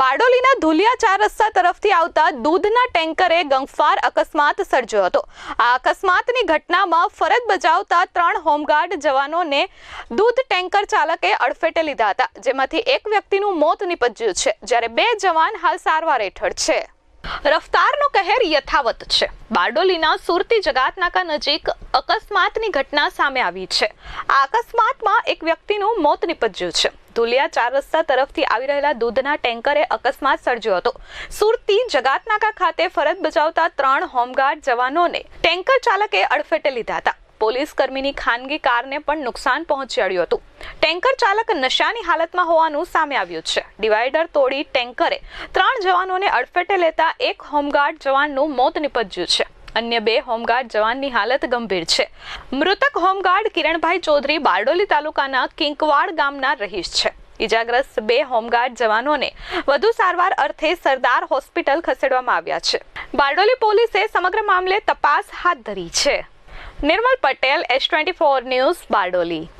બારડોલીના ધુલિયા ચાર રસ્તા તરફથી આવતા દૂધના ટેન્કરે ગંફાર અકસ્માત સર્જ્યો હતો. આ અકસ્માતની ઘટનામાં ફરજ બજાવતા ત્રણ હોમગાર્ડ જવાનોને દૂધ ટેન્કર ચાલકે અડફેટે લીધા હતા, જેમાંથી એક વ્યક્તિનું મોત નિપજ્યું છે, જ્યારે બે જવાન હાલ સારવાર હેઠળ છે. રફતારનો કહેર યથાવત છે. બારડોલીના સુરતી જગાતનાકા નજીક અકસ્માતની ઘટના સામે આવી છે. આ અકસ્માતમાં એક વ્યક્તિનું મોત નિપજ્યું છે. ધુલિયા ચાર રસ્તા તરફથી આવી રહેલા દૂધના ટેન્કરે અકસ્માત સર્જ્યો હતો. સુરતી જગાતનાકા ખાતે ફરજ બજાવતા ત્રણ હોમગાર્ડ જવાનોને ટેન્કર ચાલકે અડફેટે લીધા હતા. પોલીસ કર્મીની ખાનગી કારને પણ નુકસાન પહોંચાડ્યું હતું. ટેન્કર ચાલક નશાની હાલતમાં હોવાનું સામે આવ્યું છે. ડિવાઈડર તોડી ટેન્કરે ત્રણ જવાનોને અડફેટે લેતા એક હોમગાર્ડ જવાનનું મોત નિપજ્યું છે. અન્ય બે હોમગાર્ડ જવાનની હાલત ગંભીર છે. મૃતક હોમગાર્ડ કિરણભાઈ ચૌધરી બારડોલી તાલુકાના કિંકવાડ ગામના રહીશ છે. ઇજાગ્રસ્ત બે હોમગાર્ડ જવાનોને વધુ સારવાર અર્થે સરદાર હોસ્પિટલ ખસેડવામાં આવ્યા છે. બારડોલી પોલીસે સમગ્ર મામલે તપાસ હાથ ધરી છે. Nirmal Patel S twenty four news, Bardoli.